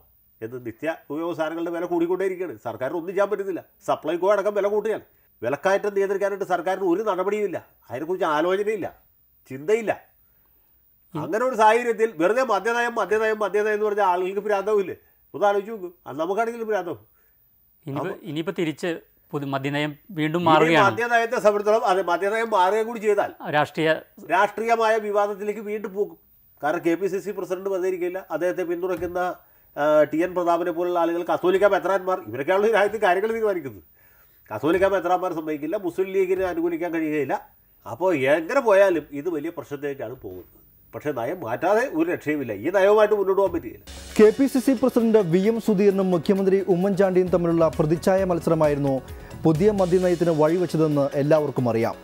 എന്ന് നിത്യ ഉപയോഗസാരങ്ങളുടെ വില കൂടിക്കൊണ്ടേയിരിക്കുകയാണ്. സർക്കാരിന് ഒന്നും ചെയ്യാൻ പറ്റുന്നില്ല സപ്ലൈകോ അടക്കം വില കൂട്ടുകയാണ്. വിലക്കയറ്റം നിയന്ത്രിക്കാനായിട്ട് സർക്കാരിന് ഒരു നടപടിയുമില്ല. അതിനെക്കുറിച്ച് ആലോചനയില്ല. ചിന്തയില്ല. അങ്ങനെ ഒരു സാഹചര്യത്തിൽ വെറുതെ മദ്യനയം മദ്യനയം മദ്യനയം എന്ന് പറഞ്ഞാൽ ആളുകൾക്ക് ഭ്രാന്തവുമില്ലേ ഒന്ന് ആലോചിച്ച് നോക്കും. അത് നമുക്കാണെങ്കിലും ഭ്രാന്തവും. ഇനിയിപ്പോൾ തിരിച്ച് പുതു മദ്യനയം വീണ്ടും മാറുകയാണ്. മദ്യനയത്തെ സംബന്ധിച്ചിടത്തോളം അതെ മദ്യനയം മാറുകയും കൂടി ചെയ്താൽ രാഷ്ട്രീയ രാഷ്ട്രീയമായ വിവാദത്തിലേക്ക് വീണ്ടും പോകും. കാരണം K P C C president വന്നിരിക്കില്ല. അദ്ദേഹത്തെ പിന്തുണയ്ക്കുന്ന ടി എൻ പ്രതാപനെ പോലുള്ള ആളുകൾ കത്തോലിക്ക മെത്രാന്മാർ ഇവരൊക്കെയാണ് രാജ്യത്ത് കാര്യങ്ങൾ തീരുമാനിക്കുന്നത്. കത്തോലിക്ക മെത്രാന്മാർ സമ്മതിക്കില്ല മുസ്ലിം ലീഗിനെ അനുകൂലിക്കാൻ കഴിയുകയില്ല. അപ്പോൾ എങ്ങനെ പോയാലും ഇത് വലിയ പ്രശ്നത്തിലേക്കാണ് പോകുന്നത്. പക്ഷേ നയം മാറ്റാതെ ഒരു രക്ഷയുമില്ല. ഈ നയവുമായിട്ട് മുന്നോട്ട് പോകാൻ പറ്റില്ല K P C C president V M സുധീറിനും മുഖ്യമന്ത്രി ഉമ്മൻചാണ്ടിയും തമ്മിലുള്ള പ്രതിച്ഛായ മത്സരമായിരുന്നു പുതിയ മദ്യനയത്തിന് വഴിവെച്ചതെന്ന് എല്ലാവർക്കും അറിയാം.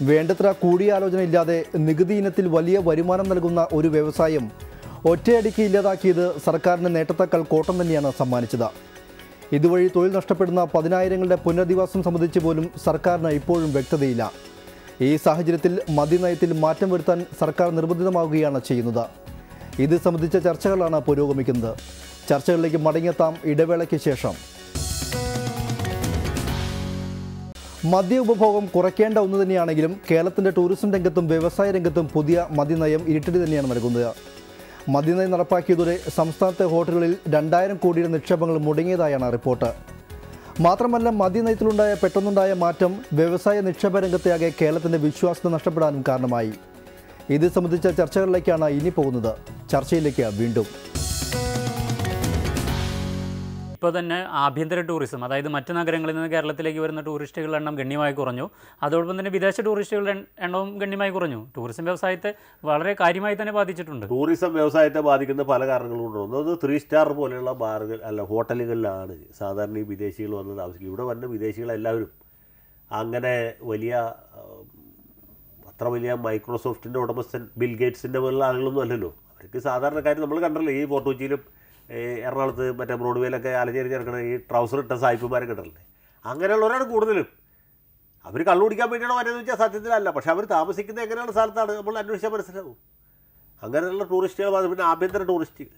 വേണ്ടത്ര കൂടിയാലോചനയില്ലാതെ നികുതി ഇനത്തിൽ വലിയ വരുമാനം നൽകുന്ന ഒരു വ്യവസായം ഒറ്റയടിക്ക് ഇല്ലാതാക്കിയത് സർക്കാരിന് നേട്ടത്തേക്കാൾ കോട്ടം തന്നെയാണ് സമ്മാനിച്ചത്. ഇതുവഴി തൊഴിൽ നഷ്ടപ്പെടുന്ന പതിനായിരങ്ങളുടെ പുനരധിവാസം സംബന്ധിച്ച് പോലും സർക്കാരിന് ഇപ്പോഴും വ്യക്തതയില്ല. ഈ സാഹചര്യത്തിൽ മദ്യനയത്തിൽ മാറ്റം വരുത്താൻ സർക്കാർ നിർബന്ധിതമാവുകയാണ് ചെയ്യുന്നത്. ഇത് സംബന്ധിച്ച ചർച്ചകളാണ് പുരോഗമിക്കുന്നത്. ചർച്ചകളിലേക്ക് മടങ്ങിയെത്താം ഇടവേളയ്ക്ക് ശേഷം. മദ്യ ഉപഭോഗം കുറയ്ക്കേണ്ട ഒന്ന് തന്നെയാണെങ്കിലും കേരളത്തിന്റെ ടൂറിസം രംഗത്തും വ്യവസായ രംഗത്തും പുതിയ മദ്യനയം ഇരുട്ടടി തന്നെയാണ് നൽകുന്നത്. മദ്യനയം നടപ്പാക്കിയതോടെ സംസ്ഥാനത്തെ ഹോട്ടലുകളിൽ രണ്ടായിരം കോടിയുടെ നിക്ഷേപങ്ങൾ മുടങ്ങിയതായാണ് റിപ്പോർട്ട്. മാത്രമല്ല മദ്യനയത്തിലുണ്ടായ പെട്ടെന്നുണ്ടായ മാറ്റം വ്യവസായ നിക്ഷേപ രംഗത്തെയാകെ കേരളത്തിന്റെ വിശ്വാസം നഷ്ടപ്പെടാനും കാരണമായി. ഇത് സംബന്ധിച്ച ചർച്ചകളിലേക്കാണ് ഇനി പോകുന്നത്. ചർച്ചയിലേക്ക് വീണ്ടും. ഇപ്പോൾ തന്നെ ആഭ്യന്തര ടൂറിസം അതായത് മറ്റ് നഗരങ്ങളിൽ നിന്ന് കേരളത്തിലേക്ക് വരുന്ന ടൂറിസ്റ്റുകളുടെ എണ്ണം ഗണ്യമായി കുറഞ്ഞു. അതോടൊപ്പം തന്നെ വിദേശ ടൂറിസ്റ്റുകളുടെ എണ്ണവും ഗണ്യമായി കുറഞ്ഞു. ടൂറിസം വ്യവസായത്തെ വളരെ കാര്യമായി തന്നെ ബാധിച്ചിട്ടുണ്ട്. ടൂറിസം വ്യവസായത്തെ ബാധിക്കുന്ന പല കാരണങ്ങളുണ്ട് ഒന്ന് ത്രീ സ്റ്റാർ പോലെയുള്ള ബാറുകൾ അല്ല ഹോട്ടലുകളിലാണ് സാധാരണ ഈ വിദേശികൾ വന്ന് താമസിക്കും ഇവിടെ വന്ന വിദേശികളെല്ലാവരും അങ്ങനെ വലിയ അത്ര വലിയ മൈക്രോസോഫ്റ്റിന്റെ ഉടമസ്ഥൻ ബിൽ ഗേറ്റ്സിന്റെ പോലുള്ള ആളുകളൊന്നും അല്ലല്ലോ. അവർക്ക് സാധാരണക്കാർ നമ്മൾ കണ്ടല്ലോ ഈ ഫോർട്ട് കൊച്ചിയിലും ഈ എറണാകുളത്ത് മറ്റേ ബ്രോഡ്വേയിലൊക്കെ അലഞ്ഞേരി ചേർക്കണ ഈ ട്രൗസർ ഇട്ട സായിപ്പുമാരെ കണ്ടല്ലേ അങ്ങനെയുള്ളവരാണ് കൂടുതലും. അവർ കള്ളു കുടിക്കാൻ വേണ്ടിയാണോ വരുന്നത് വെച്ചാൽ സത്യത്തിലല്ല. പക്ഷേ അവർ താമസിക്കുന്ന എങ്ങനെയുള്ള സ്ഥലത്താണ് നമ്മൾ അന്വേഷിച്ചാൽ മനസ്സിലാവും. അങ്ങനെയുള്ള ടൂറിസ്റ്റുകൾ പിന്നെ ആഭ്യന്തര ടൂറിസ്റ്റുകൾ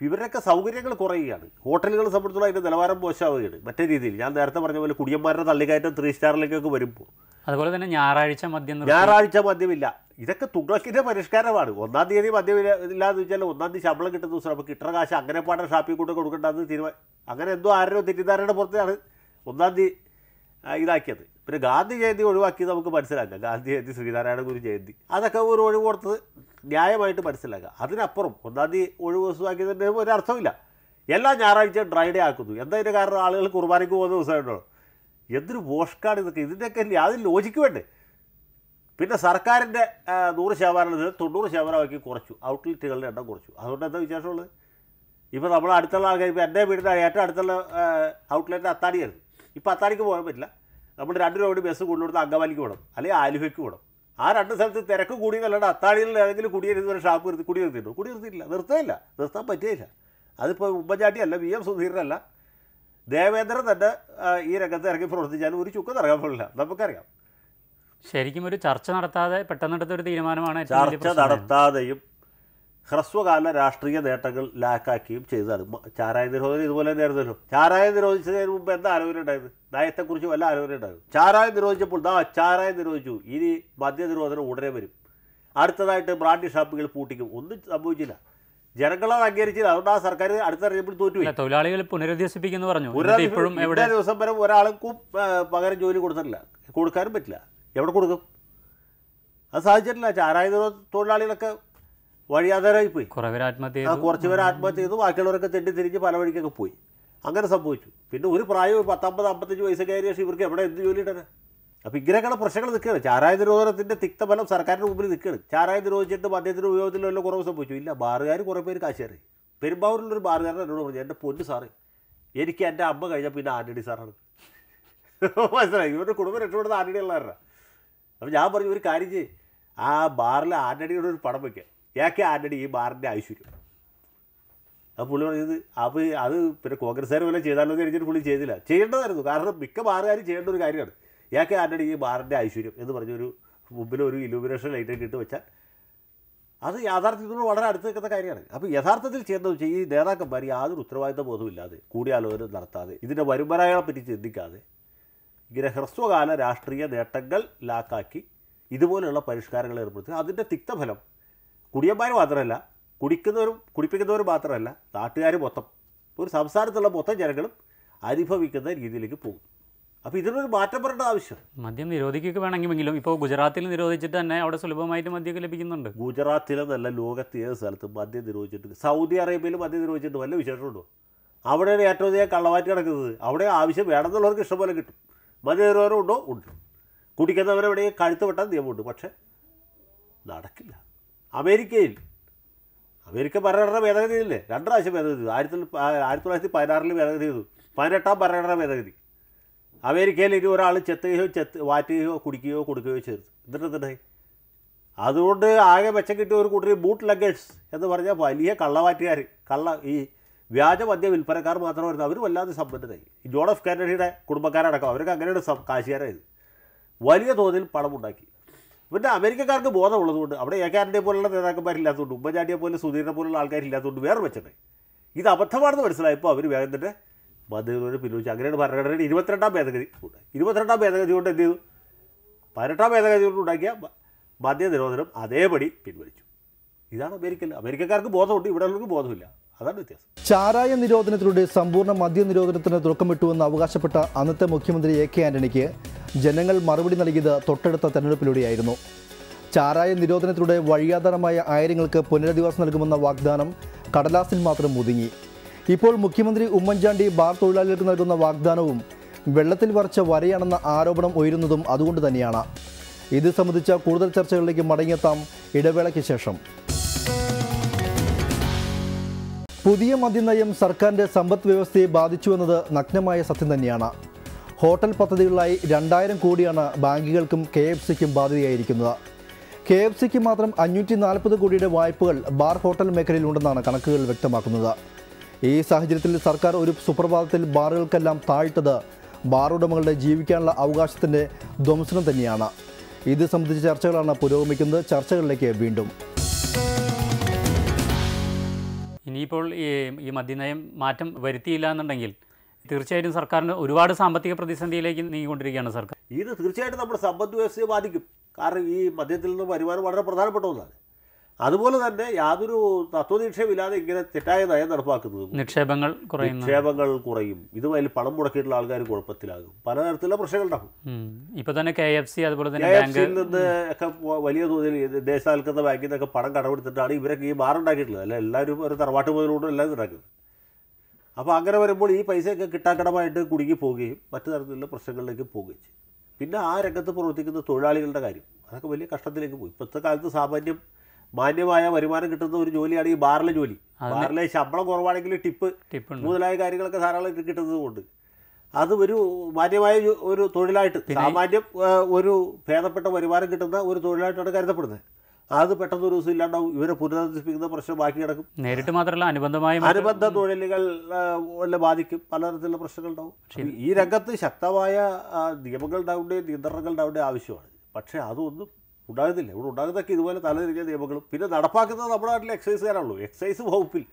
ഇവരുടെയൊക്കെ സൗകര്യങ്ങൾ കുറയുകയാണ്. ഹോട്ടലുകളെ സംബന്ധിച്ചുള്ള അതിന്റെ നിലവാരം മോശമാവുകയാണ്. മറ്റേ രീതിയിൽ ഞാൻ നേരത്തെ പറഞ്ഞ പോലെ കുടിയന്മാരുടെ തള്ളിക്കയറ്റം ത്രീ സ്റ്റാറിലേക്കൊക്കെ വരുമ്പോൾ അതുപോലെ തന്നെ ഞായറാഴ്ച മദ്യം ഞായറാഴ്ച മദ്യമില്ല. ഇതൊക്കെ തുകക്കിന്റെ പരിഷ്കാരമാണ്. ഒന്നാം തീയതി മദ്യം ഇല്ല- ഇല്ലാന്ന് വെച്ചാൽ ഒന്നാം തീയതി ശമ്പളം കിട്ടുന്ന ദിവസം നമുക്ക് കിട്ടുന്ന കാശ് അങ്ങനെ പാടെ ഷാപ്പിൽ കൊണ്ട് കൊടുക്കേണ്ടതെന്ന് തീരുമാനം അങ്ങനെ എന്തോ ആരോ തെറ്റിദ്ധാരണയുടെ പുറത്താണ് ഒന്നാം തീയതി ഇതാക്കിയത്. പിന്നെ ഗാന്ധി ജയന്തി ഒഴിവാക്കി നമുക്ക് മനസ്സിലാക്കാം. ഗാന്ധി ജയന്തി ശ്രീനാരായണ ഗുരു ജയന്തി. അതൊക്കെ ഒരു ഒഴിവ് കൊടുത്തത് ന്യായമായിട്ട് മനസ്സിലാക്കാം. അതിനപ്പുറം ഒന്നാം തീയതി ഒഴിവ് ദിവസമാക്കിയതിന്റെ ഒരു അർത്ഥമില്ല. എല്ലാ ഞായറാഴ്ച ഡ്രൈഡേ ആക്കുന്നു. എന്താ ഇതിന്റെ കാരണം? ആളുകൾ കുർബാനയ്ക്ക് പോകുന്ന ദിവസമുണ്ടോ എന്തൊരു വോഷ്കാണ് ഇതൊക്കെ? ഇതിന്റെയൊക്കെ യാതൊരു ലോജിക്ക് വേണ്ടേ? പിന്നെ സർക്കാരിന്റെ നൂറ് ശതമാനത്തിൽ തൊണ്ണൂറ് ശതമാനമാക്കി കുറച്ചു. ഔട്ട്ലെറ്റുകളുടെ എണ്ണം കുറച്ചു. അതുകൊണ്ട് എന്താ വിശേഷമുള്ളത്? ഇപ്പോൾ നമ്മൾ അടുത്തുള്ള ആൾക്കാർ ഇപ്പോൾ എന്റെ വീടിന്റെ ഏറ്റവും അടുത്തുള്ള ഔട്ട്ലെറ്റ് അത്താണിയായിരുന്നു ഇപ്പോൾ അത്താണിക്ക് പോകാൻ പറ്റില്ല. നമ്മൾ രണ്ട് രൂപ കൂടി ബസ് കൊണ്ടുകൊടുത്ത് അങ്കമാലിക്ക് പോകണം. അല്ലെങ്കിൽ ആലുവയ്ക്ക് പോകണം. ആ രണ്ട് സ്ഥലത്ത് തിരക്ക് കൂടിയെന്നല്ലാണ്ട് അത്താണിയിൽ ഏതെങ്കിലും കുടിയേരുന്ന ഒരു ഷാപ്പ് നിർത്തി കുടി നിർത്തിയിട്ടുണ്ടോ കുടി നിർത്തിയില്ല. നിർത്തുകയില്ല നിർത്താൻ പറ്റുകയില്ല അതിപ്പോൾ ഉമ്മൻചാട്ടിയല്ല വി എം സുധീരനല്ല. ദേവേന്ദ്രൻ തന്നെ ഈ രംഗത്ത് ഇറങ്ങി പ്രവർത്തിച്ചാലും ഒരു ചുക്കം ഇറങ്ങാൻ പോലില്ല നമുക്കറിയാം. ശരിക്കും ഒരു ചർച്ച നടത്താതെ പെട്ടെന്നെടുത്ത ഒരു തീരുമാനമാണ് ചർച്ച. നടത്താതെയും ഹ്രസ്വകാല രാഷ്ട്രീയ നേട്ടങ്ങൾ ലാക്കാക്കിയും ചെയ്തതാണ്. ചാരായ നിരോധനം ഇതുപോലെ തന്നെയായിരുന്നല്ലോ. ചാരായ നിരോധിച്ചതിന് മുമ്പ് എന്താ ആലോചന ഉണ്ടായത്? നയത്തെക്കുറിച്ച് വല്ല ആലോചന ഉണ്ടായത്? ചാരായ നിരോധിച്ചപ്പോൾ ദാ ചാരായ നിരോധിച്ചു. ഇനി മദ്യ നിരോധനം ഉടനെ വരും. അടുത്തതായിട്ട് ബ്രാൻഡി ഷാപ്പുകൾ പൂട്ടിക്കും. ഒന്നും സംഭവിച്ചില്ല. ജനങ്ങളത് അംഗീകരിച്ചില്ല അതുകൊണ്ട് ആ സർക്കാർ അടുത്ത തോറ്റുപോയി തോറ്റു തൊഴിലാളികൾ പുനരധിവസിപ്പിക്കുന്നു പറഞ്ഞു. ഇപ്പോഴും എവിടെ? ദിവസം വരെ ഒരാൾക്കും പകരം ജോലി കൊടുത്തിട്ടില്ല. കൊടുക്കാനും പറ്റില്ല. എവിടെ കൊടുക്കും? അത് സാധിച്ചിട്ടില്ല. ചാരായ തൊഴിലാളികളൊക്കെ വഴിയാതരായി പോയി. കുറച്ച് പേര് ആത്മഹത്യ ചെയ്തു. ബാക്കിയുള്ളവരൊക്കെ തെണ്ടി തിരിഞ്ഞ് പല വഴിക്കൊക്കെ പോയി. അങ്ങനെ സംഭവിച്ചു. പിന്നെ ഒരു പ്രായം പത്തൊമ്പത് അമ്പത്തഞ്ച് വയസ്സൊക്കെ ആയിരിക്കും പക്ഷേ ഇവർക്ക് എവിടെ എന്ത് ജോലി ഇടാനാ അപ്പോൾ ഇങ്ങനെയൊക്കെയുള്ള പ്രശ്നങ്ങൾ നിൽക്കുകയാണ്. ചാരായ നിരോധനത്തിന്റെ തിക്തഫലം സർക്കാരിന്റെ മുമ്പിൽ നിൽക്കുകയാണ്. ചാരായ നിരോധിച്ചിട്ട് മദ്യത്തിന് ഉപയോഗത്തിൽ കുറവ് സംഭവിച്ചു. ഇല്ല ബാറുകാർ കുറേ പേര് കാശേറി പെരുമ്പാവൂരിലൊരു ബാറുകാരൻ എന്നോട് പറഞ്ഞു എന്റെ പൊന്ന് സാറ് എനിക്ക് എന്റെ അമ്മ കഴിഞ്ഞാൽ പിന്നെ ആന്റണി സാറാണ്. മനസ്സിലായി? ഇവരുടെ കുടുംബം രക്ഷപ്പെടുന്ന ആന്റണി ഉള്ളവരാണ് അപ്പോൾ ഞാൻ പറഞ്ഞു ഒരു കാര്യം ആ ബാറിൽ ആന്റണിയുടെ ഒരു പടം വയ്ക്കുക ഏക്കെ ആന്റണി ഈ ബാറിന്റെ ഐശ്വര്യം. അപ്പോൾ പുള്ളി പറഞ്ഞത് അപ്പോൾ അത് പിന്നെ കോൺഗ്രസ്സുകാർ വല്ലതും ചെയ്താലോ എന്ന് കഴിഞ്ഞിട്ട് പുള്ളി ചെയ്തില്ല. ചെയ്യേണ്ടതായിരുന്നു. കാരണം മിക്ക ബാറുകാരും ചെയ്യേണ്ട ഒരു കാര്യമാണ്. ഏക്കെ ആരുടെ ഈ ബാറിന്റെ ഐശ്വര്യം എന്ന് പറഞ്ഞൊരു മുമ്പിൽ ഒരു ഇലുമിനേഷൻ ലൈറ്റൊക്കെ ഇട്ട് വെച്ചാൽ അത് യാഥാർത്ഥ്യത്തിനോട് വളരെ അടുത്ത് നിൽക്കുന്ന കാര്യമാണ്. അപ്പോൾ യഥാർത്ഥത്തിൽ ചെയ്യുന്നത് വെച്ചാൽ ഈ നേതാക്കന്മാർ യാതൊരു ഉത്തരവാദിത്ത ബോധമില്ലാതെ കൂടിയാലോചന നടത്താതെ ഇതിന്റെ വരുമാനങ്ങളെ പറ്റി ചിന്തിക്കാതെ ഇങ്ങനെ ഹ്രസ്വകാല രാഷ്ട്രീയ നേട്ടങ്ങൾ ലാക്കാക്കി ഇതുപോലെയുള്ള പരിഷ്കാരങ്ങൾ ഏർപ്പെടുത്തി അതിന്റെ തിക്തഫലം കുടിയന്മാർ മാത്രമല്ല കുടിക്കുന്നവരും കുടിപ്പിക്കുന്നവരും മാത്രമല്ല നാട്ടുകാർ മൊത്തം ഒരു സംസ്ഥാനത്തുള്ള മൊത്തം ജനങ്ങളും അനുഭവിക്കുന്ന രീതിയിലേക്ക് പോകും. അപ്പോൾ ഇതിനൊരു മാറ്റം വരേണ്ട ആവശ്യം. മദ്യം നിരോധിക്കുക വേണമെങ്കിലും ഇപ്പോൾ ഗുജറാത്തിൽ നിരോധിച്ചിട്ട് തന്നെ അവിടെ സുലഭമായിട്ട് മദ്യമൊക്കെ ലഭിക്കുന്നുണ്ട്. ഗുജറാത്തിലെന്നല്ല ലോകത്ത് ഏത് സ്ഥലത്തും മദ്യം നിരോധിച്ചിട്ട്. സൗദി അറേബ്യയിൽ മദ്യം നിരോധിച്ചിട്ട് വല്ല വിശേഷമുണ്ടോ? അവിടെയാണ് ഏറ്റവും അധികം കള്ളവാറ്റ് കിടക്കുന്നത്. അവിടെ ആവശ്യം വേണമെന്നുള്ളവർക്ക് ഇഷ്ടംപോലെ കിട്ടും. മദ്യ നിരോധനം ഉണ്ടോ? ഉണ്ട്. കുടിക്കുന്നവരെവിടെ കഴുത്ത് വെട്ടാൻ നിയമമുണ്ട്. പക്ഷേ നടക്കില്ല. അമേരിക്കയിൽ. അമേരിക്ക ഭരണഘടന ഭേദഗതി ഇല്ലേ? രണ്ട് പ്രാവശ്യം ഭേദഗതി ചെയ്തു. ആയിരത്തി ആയിരത്തി തൊള്ളായിരത്തി പതിനാറിൽ ഭേദഗതി ചെയ്തു. പതിനെട്ടാം ഭരണഘടന ഭേദഗതി. അമേരിക്കയിൽ ഇനി ഒരാൾ ചെത്തുകയോ ചെത്ത് വാറ്റുകയോ കുടിക്കുകയോ കൊടുക്കുകയോ ചെയ്തു. എന്നിട്ട് അതുകൊണ്ട് ആകെ മെച്ചം കിട്ടിയ ഒരു കൂട്ടർ ബൂട്ട് ലഗേഴ്സ് എന്ന് പറഞ്ഞാൽ വലിയ കള്ളവാറ്റുകാർ കള്ള ഈ വ്യാജ മദ്യ വിൽപ്പനക്കാർ മാത്രമായിരുന്നു അവർ വല്ലാതെ സമ്പന്നരായി. ജോൺ ഓഫ് കാനഡയുടെ കുടുംബക്കാരടക്കം അവരൊക്കെ അങ്ങനെയാണ് കാശുകാരായത്. വലിയ തോതിൽ പണമുണ്ടാക്കി. പിന്നെ അമേരിക്കക്കാർക്ക് ബോധമുള്ളതുകൊണ്ട് അവിടെ എ കാനഡയെ പോലുള്ള നേതാക്കന്മാരില്ലാത്തതുകൊണ്ട് ഉമ്മൻചാണ്ടിയെ പോലെ സുധീരനെ പോലുള്ള ആൾക്കാരില്ലാത്തതുകൊണ്ട് വേറെ വെച്ചിട്ടുണ്ട് ഇത് അബദ്ധമാണെന്ന് മനസ്സിലായപ്പോൾ അവർ വേഗം തന്നെ മദ്യനിരോധനം പിൻവലിച്ചു അങ്ങനെയാണ് ഭരണഘടനയുടെ ഇരുപത്തിരണ്ടാം ഭേദഗതി. ഉണ്ടായി ഇരുപത്തിരണ്ടാം ഭേദഗതി കൊണ്ട് എന്ത് ചെയ്തു? പതിനെട്ടാം ഭേദഗതി കൊണ്ട് ഉണ്ടാക്കിയ മദ്യ നിരോധനം അതേപടി പിൻവലിച്ചു. ഇതാണ് അമേരിക്കയിൽ അമേരിക്കക്കാർക്ക് ബോധമുണ്ട് ഇവിടെ ഉള്ളവർക്ക് ബോധമില്ല. അതാണ് വ്യത്യാസം. ചാരായ നിരോധനത്തിലൂടെ സമ്പൂർണ മദ്യ നിരോധനത്തിന് തുടക്കമിട്ടുവെന്ന് അവകാശപ്പെട്ട അന്നത്തെ മുഖ്യമന്ത്രി എ കെ ആന്റണിക്ക് ജനങ്ങൾ മറുപടി നൽകിയത് തൊട്ടടുത്ത തെരഞ്ഞെടുപ്പിലൂടെയായിരുന്നു. ചാരായ നിരോധനത്തിലൂടെ വഴിയാധാരമായ ആയിരങ്ങൾക്ക് പുനരധിവാസം നൽകുമെന്ന വാഗ്ദാനം കടലാസിൽ മാത്രം ഒതുങ്ങി. ഇപ്പോൾ മുഖ്യമന്ത്രി ഉമ്മൻചാണ്ടി ബാർ തൊഴിലാളികൾക്ക് നൽകുന്ന വാഗ്ദാനവും വെള്ളത്തിൽ വരച്ച വരയാണെന്ന ആരോപണം ഉയരുന്നതും അതുകൊണ്ട് തന്നെയാണ്. ഇത് സംബന്ധിച്ച കൂടുതൽ ചർച്ചകളിലേക്ക് മടങ്ങിയെത്താം ഇടവേളയ്ക്ക് ശേഷം. പുതിയ മദ്യനയം സർക്കാരിന്റെ സമ്പദ് വ്യവസ്ഥയെ ബാധിച്ചുവെന്നത് നഗ്നമായ സത്യം തന്നെയാണ്. ഹോട്ടൽ പദ്ധതികളിലായി രണ്ടായിരം കോടിയാണ് ബാങ്കുകൾക്കും കെ എഫ് സിക്കും ബാധ്യതയായിരിക്കുന്നത്. കെ എഫ് സിക്ക് മാത്രം അഞ്ഞൂറ്റി നാൽപ്പത് കോടിയുടെ വായ്പകൾ ബാർ ഹോട്ടൽ മേഖലയിൽ ഉണ്ടെന്നാണ് കണക്കുകൾ വ്യക്തമാക്കുന്നത്. ഈ സാഹചര്യത്തിൽ സർക്കാർ ഒരു സുപ്രഭാതത്തിൽ ബാറുകൾക്കെല്ലാം താഴ്ത്തത് ബാറുടമകളുടെ ജീവിക്കാനുള്ള അവകാശത്തിന്റെ ധ്വംസനം തന്നെയാണ്. ഇത് സംബന്ധിച്ച ചർച്ചകളാണ് പുരോഗമിക്കുന്നത്. ചർച്ചകളിലേക്ക് വീണ്ടും. ഇനിയിപ്പോൾ ഈ ഈ മദ്യനയം മാറ്റം വരുത്തിയില്ല എന്നുണ്ടെങ്കിൽ തീർച്ചയായിട്ടും സർക്കാരിന് ഒരുപാട് സാമ്പത്തിക പ്രതിസന്ധിയിലേക്ക് നീങ്ങിക്കൊണ്ടിരിക്കുകയാണ് സർക്കാർ. ഇത് തീർച്ചയായിട്ടും നമ്മുടെ സമ്പദ് വ്യവസ്ഥയെ ബാധിക്കും. കാരണം ഈ മദ്യത്തിൽ നിന്ന് വരുമാനം വളരെ പ്രധാനപ്പെട്ട ഒന്നാണ്. അതുപോലെ തന്നെ യാതൊരു തത്വനിക്ഷേപമില്ലാതെ ഇങ്ങനെ തെറ്റായ നയം നടപ്പാക്കുന്നത് നിക്ഷേപങ്ങൾ കുറയുന്നു നിക്ഷേപങ്ങൾ കുറയും. ഇതുമായി പണം മുടക്കിയിട്ടുള്ള ആൾക്കാർ കുഴപ്പത്തിലാകും. പലതരത്തിലുള്ള പ്രശ്നങ്ങൾ ഉണ്ടാകും. ഇപ്പൊ തന്നെ കെ എഫ് സി അതുപോലെ തന്നെ നിന്ന് ഒക്കെ വലിയ തോതിൽ ദേശസാൽക്കൃത ബാങ്കിൽ നിന്നൊക്കെ പണം കടമെടുത്തിട്ടാണ് ഇവരൊക്കെ ഈ മാറുണ്ടാക്കിയിട്ടുള്ളത് അല്ല എല്ലാവരും ഒരു തറവാട്ട് മുതലുകൊണ്ട് എല്ലാം ഉണ്ടാക്കുന്നത്. അപ്പോൾ അങ്ങനെ വരുമ്പോൾ ഈ പൈസയൊക്കെ കിട്ടാക്കടമായിട്ട് കുടുങ്ങി പോവുകയും മറ്റു തരത്തിലുള്ള പ്രശ്നങ്ങളിലേക്ക് പോവുകയും ചെയ്യും. പിന്നെ ആ രംഗത്ത് പ്രവർത്തിക്കുന്ന തൊഴിലാളികളുടെ കാര്യം. അതൊക്കെ വലിയ കഷ്ടത്തിലേക്ക് പോയി. ഇപ്പോഴത്തെ കാലത്ത് സാമാന്യം മാന്യമായ വരുമാനം കിട്ടുന്ന ഒരു ജോലിയാണ് ഈ ബാറിലെ ജോലി. ബാറിലെ ശമ്പളം കുറവാണെങ്കിൽ ടിപ്പ് ടിപ്പ് മുതലായ കാര്യങ്ങളൊക്കെ ധാരാളം കിട്ടുന്നത് കൊണ്ട് അത് ഒരു മാന്യമായ ഒരു- തൊഴിലായിട്ട് സാമാന്യം ഒരു ഭേദപ്പെട്ട വരുമാനം കിട്ടുന്ന ഒരു തൊഴിലായിട്ടാണ് കരുതപ്പെടുന്നത്. അത് പെട്ടെന്ന് ഒരു ദിവസം ഇല്ലാണ്ടാവും. ഇവരെ പുനരധിപ്പിക്കുന്ന പ്രശ്നം ബാക്കി കിടക്കും. നേരിട്ട് മാത്രമല്ല അനുബന്ധമായ അനുബന്ധ തൊഴിലുകൾ വല്ല ബാധിക്കും. പലതരത്തിലുള്ള പ്രശ്നങ്ങൾ ഉണ്ടാവും ഈ രംഗത്ത് ശക്തമായ നിയമങ്ങൾ ഉണ്ടാവേണ്ട നിയന്ത്രണങ്ങൾ ഉണ്ടാവേണ്ട ആവശ്യമാണ്. പക്ഷേ അതൊന്നും ഉണ്ടാകുന്നില്ല. ഇവിടെ ഉണ്ടാകുന്നതൊക്കെ ഇതുപോലെ തലതിരിഞ്ഞ നിയമങ്ങളും. പിന്നെ നടപ്പാക്കുന്നത് നമ്മുടെ നാട്ടിലെ എക്സൈസുകാരാണല്ലോ. എക്സൈസ് വകുപ്പിൽ.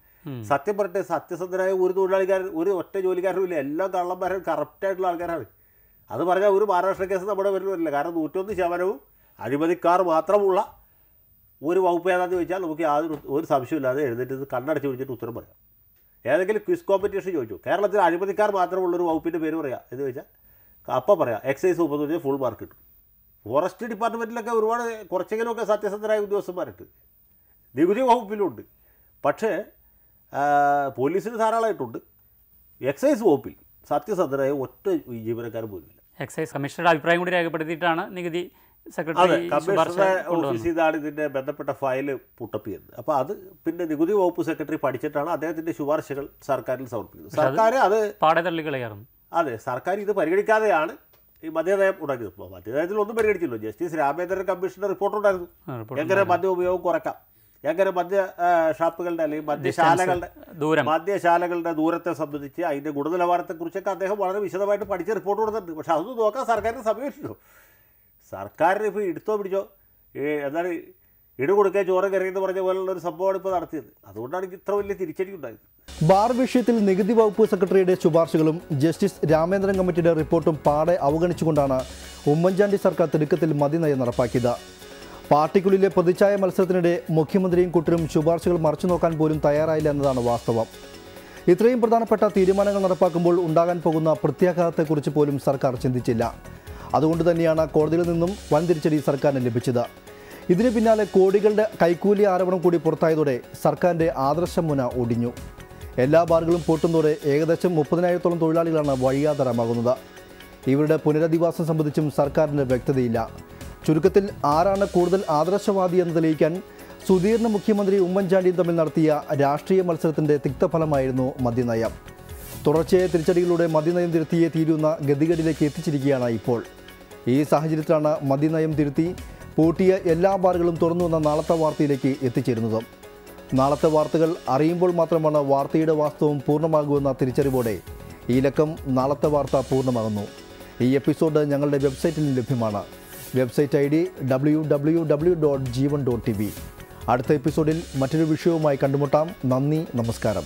സത്യം പറഞ്ഞിട്ട് സത്യസന്ധനായ ഒരു തൊഴിലാളിക്കാരൻ ഒരു ഒറ്റ ജോലിക്കാരനും ഇല്ല. എല്ലാ കള്ളന്മാരും കറപ്റ്റായിട്ടുള്ള ആൾക്കാരാണ്. അത് പറഞ്ഞാൽ ഒരു മഹാരാഷ്ട്ര കേസ് നമ്മുടെ പേരിൽ വരില്ല. കാരണം നൂറ്റൊന്ന് ശതമാനവും അഴിമതിക്കാർ മാത്രമുള്ള ഒരു വകുപ്പ് ഏതാണെന്ന് ചോദിച്ചാൽ നമുക്ക് യാതൊരു ഒരു സംശയമില്ലാതെ എഴുന്നേറ്റ് കണ്ണടച്ച് പിടിച്ചിട്ട് ഉത്തരം പറയാം. ഏതെങ്കിലും ക്വിസ് കോമ്പറ്റീഷൻ ചോദിച്ചു. കേരളത്തിൽ അഴിമതിക്കാർ മാത്രമുള്ളൊരു വകുപ്പിന്റെ പേര് പറയാം. എന്ന് ചോദിച്ചാൽ അപ്പം പറയാം എക്സൈസ് വകുപ്പ് ഫുൾ മാർക്ക് കിട്ടും. ഫോറസ്റ്റ് ഡിപ്പാർട്ട്മെന്റിലൊക്കെ ഒരുപാട് കുറച്ചെങ്കിലുമൊക്കെ സത്യസന്ധരായ ഉദ്യോഗസ്ഥന്മാരുണ്ട്. നികുതി വകുപ്പിലുണ്ട്. പക്ഷേ പോലീസിന് ധാരാളമായിട്ടുണ്ട്. എക്സൈസ് വകുപ്പിൽ സത്യസന്ധരായ ഒറ്റ ജീവനക്കാർ പോലുമില്ല. എക്സൈസ് കമ്മീഷണറുടെ അഭിപ്രായം കൂടി രേഖപ്പെടുത്തിയിട്ടാണ് നികുതി സെക്രട്ടറി ഇതാണ് കമ്മീഷണറുടെ കൊണ്ടുവന്നത്. ഓഫീസിൽ നിന്നാണ് ഇതിന്റെ ബന്ധപ്പെട്ട ഫയൽ പുട്ടപ്പിയത് അപ്പോൾ അത് പിന്നെ നികുതി വകുപ്പ് സെക്രട്ടറി പഠിച്ചിട്ടാണ് അദ്ദേഹത്തിന്റെ ശുപാർശകൾ സർക്കാരിൽ സമർപ്പിക്കുന്നത്. സർക്കാർ അത് പാടെ തള്ളിക്കളയായിരുന്നു അതെ സർക്കാർ ഇത് പരിഗണിക്കാതെയാണ് ഈ മദ്യനയം ഉണ്ടാക്കിയത്. ഇപ്പോൾ മദ്യനയത്തിൽ ഒന്നും പരിഗണിച്ചില്ലോ. ജസ്റ്റിസ് രാമേന്ദ്രൻ കമ്മീഷന്റെ റിപ്പോർട്ട് ഉണ്ടായിരുന്നു. എങ്ങനെ മദ്യ ഉപയോഗം കുറയ്ക്കാം എങ്ങനെ മദ്യ ഷാപ്പുകളുടെ അല്ലെങ്കിൽ മദ്യശാലകളുടെ ദൂരം. മദ്യശാലകളുടെ ദൂരത്തെ സംബന്ധിച്ച് അതിന്റെ ഗുണനിലവാരത്തെക്കുറിച്ചൊക്കെ അദ്ദേഹം വളരെ വിശദമായിട്ട് പഠിച്ച് റിപ്പോർട്ട് കൊടുത്തിട്ടുണ്ട്. പക്ഷെ അതൊന്നും നോക്കാൻ സർക്കാരിന് സമയമില്ലല്ലോ. സർക്കാരിന് ഇപ്പോൾ എടുത്തോ പിടിച്ചോ? എന്താണ് ഇട് കൊടുക്കാൻ ചോറ് എന്ന് പറഞ്ഞ പോലുള്ള ഒരു സംഭവമാണ് ഇപ്പോൾ നടത്തിയത്. അതുകൊണ്ടാണ് ഇത്ര വലിയ തിരിച്ചടി ഉണ്ടായത്. ബാർ വിഷയത്തിൽ നികുതി വകുപ്പ് സെക്രട്ടറിയുടെ ശുപാർശകളും ജസ്റ്റിസ് രാമേന്ദ്രൻ കമ്മിറ്റിയുടെ റിപ്പോർട്ടും പാടെ അവഗണിച്ചുകൊണ്ടാണ് ഉമ്മൻചാണ്ടി സർക്കാർ തിടുക്കത്തിൽ മതിനയം നടപ്പാക്കിയത്. പാർട്ടിക്കുള്ളിലെ പ്രതിച്ഛായ മത്സരത്തിനിടെ മുഖ്യമന്ത്രിയും കൂട്ടരും ശുപാർശകൾ മറച്ചു നോക്കാൻ പോലും തയ്യാറായില്ല എന്നതാണ് വാസ്തവം. ഇത്രയും പ്രധാനപ്പെട്ട തീരുമാനങ്ങൾ നടപ്പാക്കുമ്പോൾ ഉണ്ടാകാൻ പോകുന്ന പ്രത്യാഘാതത്തെക്കുറിച്ച് പോലും സർക്കാർ ചിന്തിച്ചില്ല. അതുകൊണ്ട് തന്നെയാണ് കോടതിയിൽ നിന്നും വൻ തിരിച്ചടി സർക്കാരിന് ലഭിച്ചത്. ഇതിന് പിന്നാലെ കോടികളുടെ കൈക്കൂലി ആരോപണം കൂടി പുറത്തായതോടെ സർക്കാരിന്റെ ആദർശമുന ഒടിഞ്ഞു. എല്ലാ ബാറുകളും പൂട്ടുന്നതോടെ ഏകദേശം മുപ്പതിനായിരത്തോളം തൊഴിലാളികളാണ് വഴിയാതരമാകുന്നത് ഇവരുടെ പുനരധിവാസം സംബന്ധിച്ചും സർക്കാരിന് വ്യക്തതയില്ല. ചുരുക്കത്തിൽ ആരാണ് കൂടുതൽ ആദർശവാദി എന്ന് തെളിയിക്കാൻ സുധീറിന് മുഖ്യമന്ത്രി ഉമ്മൻചാണ്ടിയും തമ്മിൽ നടത്തിയ രാഷ്ട്രീയ മത്സരത്തിന്റെ തിക്തഫലമായിരുന്നു മദ്യനയം. തുടർച്ചയായ തിരിച്ചടികളിലൂടെ മദ്യനയം തിരുത്തിയേ തീരുന്ന ഗതികേടിലേക്ക് എത്തിച്ചിരിക്കുകയാണ് ഇപ്പോൾ. ഈ സാഹചര്യത്തിലാണ് മദ്യനയം തിരുത്തി പൂട്ടിയ എല്ലാ ബാറുകളും തുറന്നു വന്ന നാളത്തെ വാർത്തയിലേക്ക് എത്തിച്ചേരുന്നത്. നാളത്തെ വാർത്തകൾ അറിയുമ്പോൾ മാത്രമാണ് വാർത്തയുടെ വാസ്തവം പൂർണമാകുമെന്ന തിരിച്ചറിവോടെ ഈ ലക്കം നാളത്തെ വാർത്ത പൂർണമാകുന്നു. ഈ എപ്പിസോഡ് ഞങ്ങളുടെ വെബ്സൈറ്റിൽ ലഭ്യമാണ്. Website I D W W W dot Jeevan dot T V അടുത്ത എപ്പിസോഡിൽ മറ്റൊരു വിഷയവുമായി കണ്ടുമുട്ടാം നന്ദി നമസ്കാരം